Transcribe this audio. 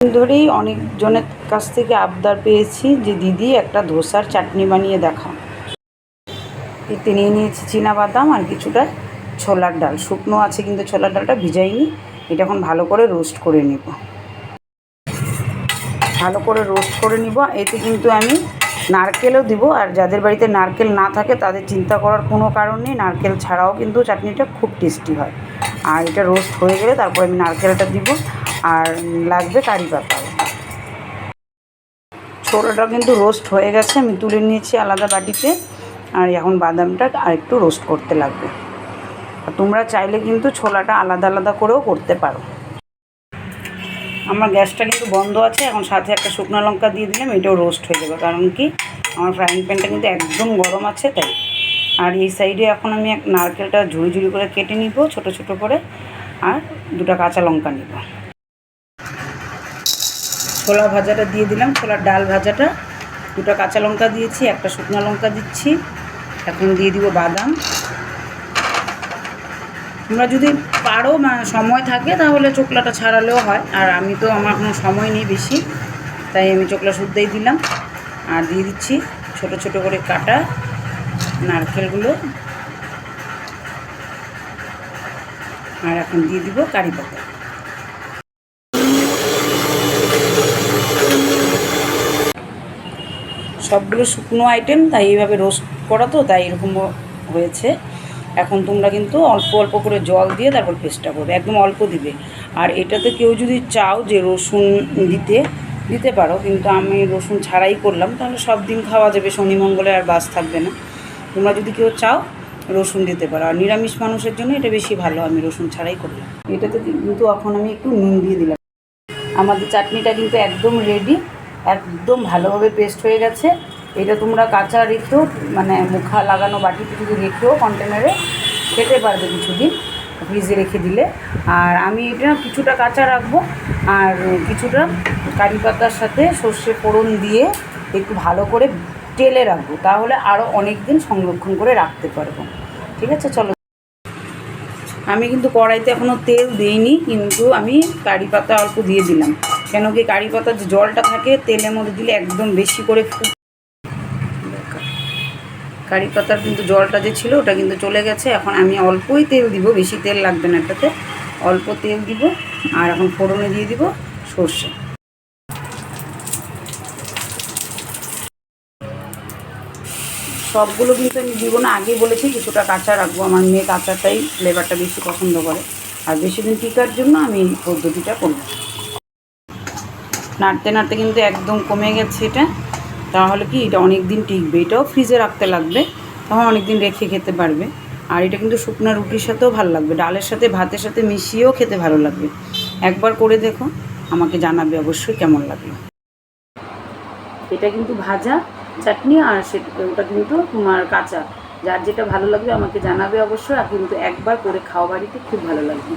ধরেই অনেকজনের কাছ থেকে আবদার পেয়েছি যে, দিদি, একটা ধোসার চাটনি বানিয়ে দেখাও এতে নিয়ে নিয়েছি বাদাম আর কিছুটা ছোলার ডাল। শুকনো আছে কিন্তু ছোলার ডালটা ভিজাইনি। এটা এখন ভালো করে রোস্ট করে নিব। ভালো করে রোস্ট করে নিব। এতে কিন্তু আমি নারকেলও দিব। আর যাদের বাড়িতে নারকেল না থাকে, তাদের চিন্তা করার কোনো কারণ নেই। নারকেল ছাড়াও কিন্তু চাটনিটা খুব টেস্টি হয়। আর এটা রোস্ট হয়ে গেলে তারপর আমি নারকেলটা দিব। আর লাগবে কারি পাতা। ছোলাটা কিন্তু রোস্ট হয়ে গেছে, আমি তুলে নিয়েছি আলাদা বাটিতে। আর এখন বাদামটা আর একটু রোস্ট করতে লাগবে। তোমরা চাইলে কিন্তু ছোলাটা আলাদা আলাদা করেও করতে পারো। আমার গ্যাসটা কিন্তু বন্ধ আছে, এখন সাথে একটা শুকনো লঙ্কা দিয়ে দিলাম, এটাও রোস্ট হয়ে যাবে। কারণ কি, আমার ফ্রাইং প্যানটা কিন্তু একদম গরম আছে, তাই। আর এই সাইডে এখন আমি এক নারকেলটা ঝুড়ি ঝুড়ি করে কেটে নিব, ছোট ছোট করে, আর দুটো কাঁচা লঙ্কা নিব। ছোলা ভাজাটা দিয়ে দিলাম। ছোলার ডাল ভাজাটা। দুটো কাঁচা লঙ্কা দিয়েছি, একটা শুকনো লঙ্কা দিচ্ছি। এখন দিয়ে দিব বাদাম। তোমরা যদি পারো সময় থাকে, তাহলে চোকলাটা ছাড়ালেও হয়। আর আমি তো, আমার কোনো সময় নেই বেশি। তাই আমি চোকলা শুদ্ধই দিলাম। আর দিয়ে দিচ্ছি ছোট ছোট করে কাটা নারকেলগুলো। আর এখন দিয়ে দিব কারি পাতা। সবগুলো শুকনো আইটেম তাই এইভাবে রোস্ট করা তো, তাই এরকম হয়েছে। এখন তোমরা কিন্তু অল্প অল্প করে জল দিয়ে তারপর পেস্টটা করবে, একদম অল্প দিবে। আর এটাতে কেউ যদি চাও যে রসুন দিতে দিতে পারো, কিন্তু আমি রসুন ছাড়াই করলাম, তাহলে সব দিন খাওয়া যাবে, শনি, মঙ্গলে আর বাস থাকবে না। তোমরা যদি কেউ চাও, রসুন দিতে পারো। আর নিরামিষ মানুষের জন্য এটা বেশি ভালো, আমি রসুন ছাড়াই করলাম। এটাতে কিন্তু এখন আমি একটু নুন দিয়ে দিলাম। আমাদের চাটনিটা কিন্তু একদম রেডি একদম ভালোভাবে পেস্ট হয়ে গেছে। এটা তোমরা কাঁচা রেখেও মানে মুখা লাগানো বাটিতে যদি রেখেও কন্টেনারে খেতে পারবে কিছুদিন ফ্রিজে রেখে দিলে। আর আমি এটা কিছুটা কাঁচা রাখব, আর কিছুটা কারি পাতার সাথে সর্ষে ফোড়ন দিয়ে একটু ভালো করে টেলে রাখব, তাহলে আরও অনেক দিন সংরক্ষণ করে রাখতে পারব। ঠিক আছে, চলো। আমি কিন্তু কড়াইতে এখনও তেল দিইনি, কিন্তু আমি কারি পাতা অল্প দিয়ে দিলাম। কেন কি কারি পাতার যে জলটা থাকে, তেলের মধ্যে দিলে একদম বেশি করে ফু কারি পাতার কিন্তু জলটা যে ছিল, ওটা কিন্তু চলে গেছে। এখন আমি অল্পই তেল দিব, বেশি তেল লাগবে না এটাতে। অল্প তেল দিব, আর এখন ফোড়নে দিয়ে দিব সর্ষে। সবগুলো কিন্তু আমি দিব না, আগেই বলেছি কিছুটা কাঁচা রাখব। আমার মেয়ে কাঁচাটাই ফ্লেভারটা বেশি পছন্দ করে। আর বেশি দিন টিকার জন্য আমি এই পদ্ধতিটা করব। নাড়তে নাড়তে কিন্তু একদম কমে গেছে এটা। তাহলে কি এটা অনেক দিন টিকবে, এটাও ফ্রিজে রাখতে লাগবে, তখন অনেক দিন রেখে খেতে পারবে। আর এটা কিন্তু শুকনো রুটির সাথেও ভালো লাগবে, ডালের সাথে, ভাতের সাথে মিশিয়েও খেতে ভালো লাগবে। একবার করে দেখো, আমাকে জানাবে অবশ্যই কেমন লাগল। এটা কিন্তু ভাজা চাটনি আর সেটা ওটা কিন্তু তোমার কাঁচা। যার যেটা ভালো লাগবে আমাকে জানাবে অবশ্যই, আর কিন্তু একবার করে খাওয়া বাড়িতে খুব ভালো লাগবে।